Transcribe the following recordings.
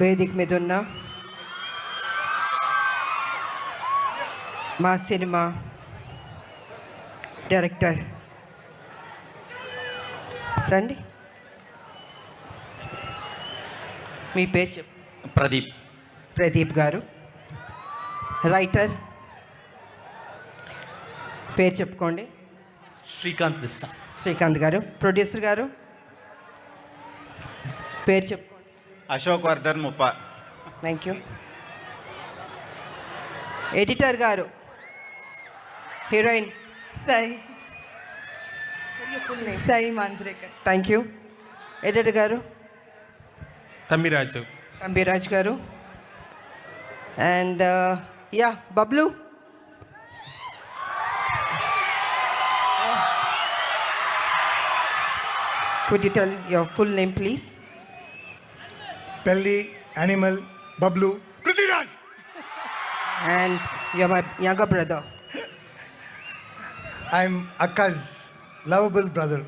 వేదిక మీద ఉన్న మా సినిమా డైరెక్టర్. రండి. మీ పేరు చెప్పు. ప్రదీప్. ప్రదీప్ గారు. రైటర్. పేరు చెప్పుకోండి. శ్రీకాంత్ విస్తా శ్రీకాంత్ గారు. ప్రొడ్యూసర్ గారు. పేరు చెప్పుకోండి Ashok Vardhan Muppa. Thank you editor గారు heroine. Sai Sai Manjrekar thank you editor గారు. తమ్మిరాజు. కంబీరాజ్ గారు. And yeah Bablu. Could you tell your full name please పెళ్ళి animal Bablu. Prithviraj! And your my younger brother I'm అక్కజ్ lovable brother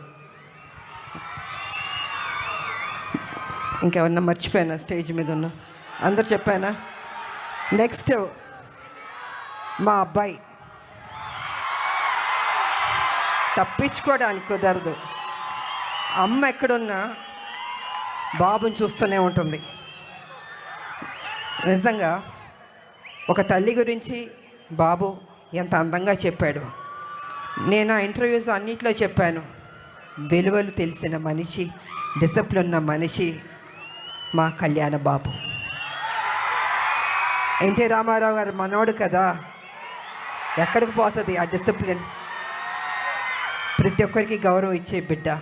ఇంకెవరన్నా మర్చిపోయానా stage మీద ఉన్న? అందరు చెప్పానా? నెక్స్ట్ మా అబ్బాయి. తప్పించుకోవడానికి కుదరదు. అమ్మ ఎక్కడున్నా బాబుని చూస్తూనే ఉంటుంది. నిజంగా ఒక తల్లి గురించి బాబు ఎంత అందంగా చెప్పాడు. నేను ఆ ఇంటర్వ్యూస్ అన్నిట్లో చెప్పాను. విలువలు తెలిసిన మనిషి డిసిప్లిన్ ఉన్న మనిషి మా కళ్యాణ బాబు. ఎన్టీ రామారావు గారు మనోడు కదా. ఎక్కడికి పోతుంది ఆ డిసిప్లిన్ ప్రతి ఒక్కరికి గౌరవం ఇచ్చే బిడ్డ.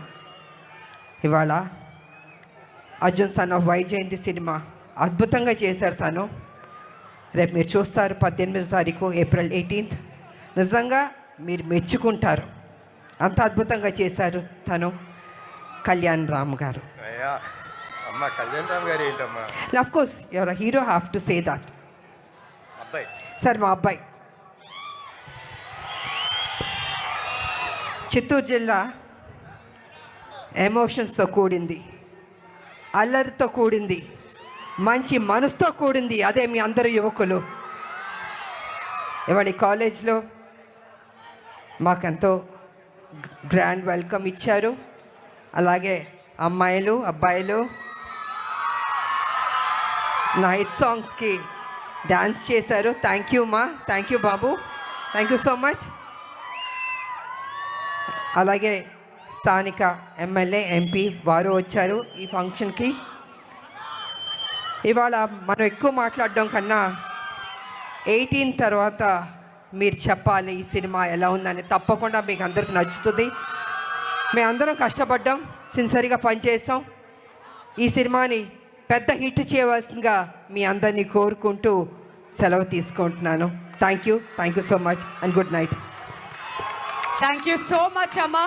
ఇవాళ Arjun son of Vaijayanthi cinema అద్భుతంగా చేశారు తను. రేపు మీరు చూస్తారు పద్దెనిమిదో తారీఖు ఏప్రిల్ ఎయిటీన్త్ నిజంగా మీరు మెచ్చుకుంటారు. అంత అద్భుతంగా చేశారు తను కళ్యాణ్ రామ్ గారు. Of course your hero have to say that అబ్బాయి. సార్ మా అబ్బాయి. చిత్తూరు జిల్లా ఎమోషన్స్తో కూడింది. అల్లరితో కూడింది మంచి మనసుతో కూడింది అదే మీ అందరు యువకులు. ఇవాళ కాలేజ్లో మాకెంతో గ్రాండ్ వెల్కమ్ ఇచ్చారు. అలాగే అమ్మాయిలు అబ్బాయిలు నా సాంగ్స్కి డ్యాన్స్ చేశారు. థ్యాంక్ యూ మా. థ్యాంక్ యూ బాబు. థ్యాంక్ యూ సో మచ్ అలాగే స్థానిక ఎమ్మెల్యే ఎంపీ వారు వచ్చారు ఈ ఫంక్షన్కి. ఇవాళ మనం ఎక్కువ మాట్లాడడం కన్నా ఎయిటీన్ తర్వాత మీరు చెప్పాలి ఈ సినిమా ఎలా ఉందని తప్పకుండా మీకు అందరికి నచ్చుతుంది. మేమందరం కష్టపడ్డాం సిన్సరీగా పనిచేసాం ఈ సినిమాని పెద్ద హిట్ చేయవలసిందిగా మీ అందరినీ కోరుకుంటూ సెలవు తీసుకుంటున్నాను. Thank you thank you so much and good night. Thank you so much అమ్మా.